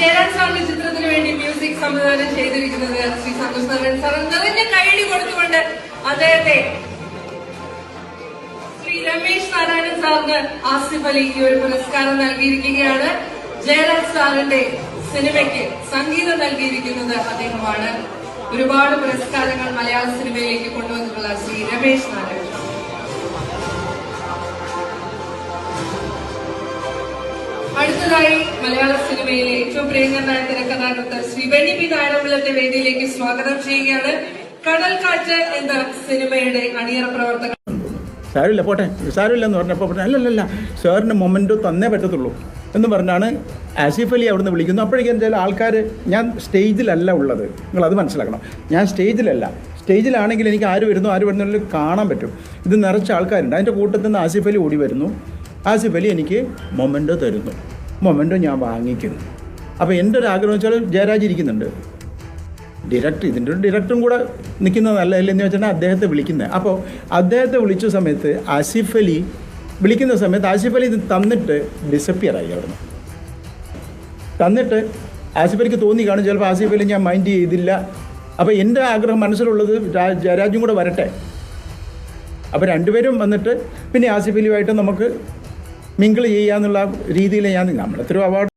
ജയരാജ് സാറിന്റെ ചിത്രത്തിന് വേണ്ടി മ്യൂസിക് സംവിധാനം ചെയ്തിരിക്കുന്നത് ശ്രീ സന്തോഷ് നാരായൺ സാർ നിറഞ്ഞ കൈയടി കൊടുത്തുകൊണ്ട് അദ്ദേഹത്തെ ശ്രീ രമേശ് നാരായണൻ സാറിന് ആസിഫ് അലി ഈ ഒരു പുരസ്കാരം നൽകിയിരിക്കുകയാണ്. ജയരാജ് സാറിന്റെ സിനിമയ്ക്ക് സംഗീതം നൽകിയിരിക്കുന്നത് അദ്ദേഹമാണ്. ഒരുപാട് പുരസ്കാരങ്ങൾ മലയാള സിനിമയിലേക്ക് കൊണ്ടുവന്നിട്ടുള്ള ശ്രീ രമേശ് അടുത്തതായി മലയാള സിനിമയിലെ ഏറ്റവും പ്രിയങ്കരനായ തിരക്കഥാകൃത്ത് ശ്രീ ബെന്നി പി. നാരായണപിള്ളന്റെ വേദിയിലേക്ക് സ്വാഗതം ചെയ്യുകയാണ്. കടൽക്കാറ്റ് എന്ന സിനിമയുടെ അണിയറ പ്രവർത്തകർ സാരമില്ല പോട്ടെ. സാരമില്ല എന്ന് പറഞ്ഞപ്പോൾ പറഞ്ഞു അല്ലല്ലല്ല സാറിന് മൊമെന്റോ തന്നേ പറ്റത്തുള്ളൂ എന്ന് പറഞ്ഞാണ് ആസിഫ് അലി അവിടുന്ന് വിളിക്കുന്നു അപ്പോഴേക്കും ചില ആൾക്കാർ ഞാൻ സ്റ്റേജിലല്ല ഉള്ളത്. നിങ്ങളത് മനസ്സിലാക്കണം. ഞാൻ സ്റ്റേജിലല്ല. സ്റ്റേജിലാണെങ്കിൽ എനിക്ക് ആര് വരുന്നു ആര് വരുന്നു കാണാൻ പറ്റും. ഇത് നിറച്ച ആൾക്കാരുണ്ട്. അതിന്റെ കൂട്ടത്തിൽ നിന്ന് ആസിഫ് അലി ഓടി വരുന്നു. ആസിഫ് അലി എനിക്ക് മൊമെന്റോ തരുന്നു. മൊമെന്റോ ഞാൻ വാങ്ങിക്കുന്നു. അപ്പോൾ എന്റെ ഒരു ആഗ്രഹം വെച്ചാൽ ജയരാജ് ഇരിക്കുന്നുണ്ട്. ഡിറക്ടർ ഇതിന്റെ ഒരു ഡിറക്ടറും കൂടെ നിൽക്കുന്നതല്ല എന്ന് വെച്ചാൽ അദ്ദേഹത്തെ വിളിക്കുന്നത്. അപ്പോൾ അദ്ദേഹത്തെ വിളിച്ച സമയത്ത് ആസിഫ് അലി വിളിക്കുന്ന സമയത്ത് ആസിഫ് അലി ഇത് തന്നിട്ട് ഡിസപ്പിയർ ആയി അവിടുന്ന്. തന്നിട്ട് ആസിഫ് അലിക്ക് തോന്നി കാണും ചിലപ്പോൾ ആസിഫ് അലി ഞാൻ മൈൻഡ് ചെയ്തില്ല. അപ്പോൾ എന്റെ ആഗ്രഹം മനസ്സിലുള്ളത് ജയരാജും കൂടെ വരട്ടെ. അപ്പോൾ രണ്ടുപേരും വന്നിട്ട് പിന്നെ ആസിഫ് അലിയുമായിട്ട് നമുക്ക് മിങ്കിൾ ചെയ്യാന്നുള്ള രീതിയിൽ ഞാൻ നമ്മളെത്രയോ അവാർഡ്